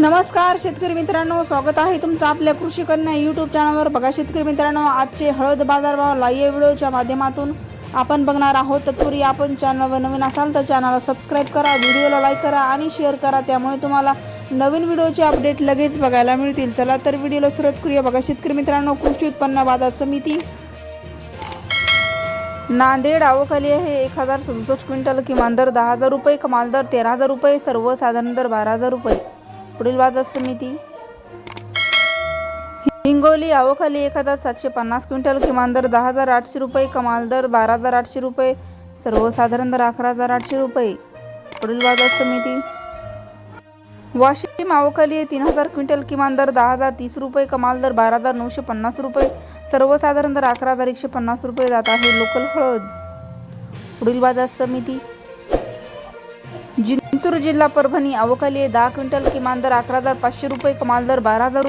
नमस्कार शेतकरी मित्रांनो. स्वागत आहे तुमचं आपल्या कृषी कन्या यूट्यूब चॅनलवर बघा शेतकरी मित्रांनो आजचे हळद बाजारभाव लाईव्ह व्हिडिओच्या माध्यमातून आपण बघणार आहोत. तत्पूर्वी आपण चॅनलवर नवीन असाल तर चॅनलला सबस्क्राईब करा व्हिडिओला लाईक करा आणि शेअर करा. त्यामुळे तुम्हाला नवीन व्हिडिओचे अपडेट लगेच बघायला मिळतील. चला तर व्हिडिओला सुरुवात करूया. बघा शेतकरी मित्रांनो कृषी उत्पन्न बाजार समिती नांदेड आवखाली आहे. एक हजार सदुसष्ट क्विंटल किमान दर दहा हजार रुपये कमाल दर तेरा हजार रुपये सर्वसाधारण दर बारा हजार रुपये. पुढील बाजार समिती. हिंगोली आवखाली एक हजार सातशे पन्नास क्विंटल किमान दर दहा हजार आठशे रुपये कमाल दर बारा हजार आठशे रुपये सर्वसाधारण दर अकरा हजार आठशे रुपये. पुढील बाजार समिती. वाशिम आवखाली तीन हजार क्विंटल किमान दर दहा हजार तीस रुपये कमाल दर बारा हजार नऊशे पन्नास रुपये सर्वसाधारण दर अकरा हजार एकशे पन्नास रुपये जात आहे लोकल हळद. पुढील बाजार समिती. जिंतूर जिल्हा परभणी अवकाली दहा क्विंटल किमान दर अकरा हजार पाचशे रुपये कमाल दर बारा हजार रुपये.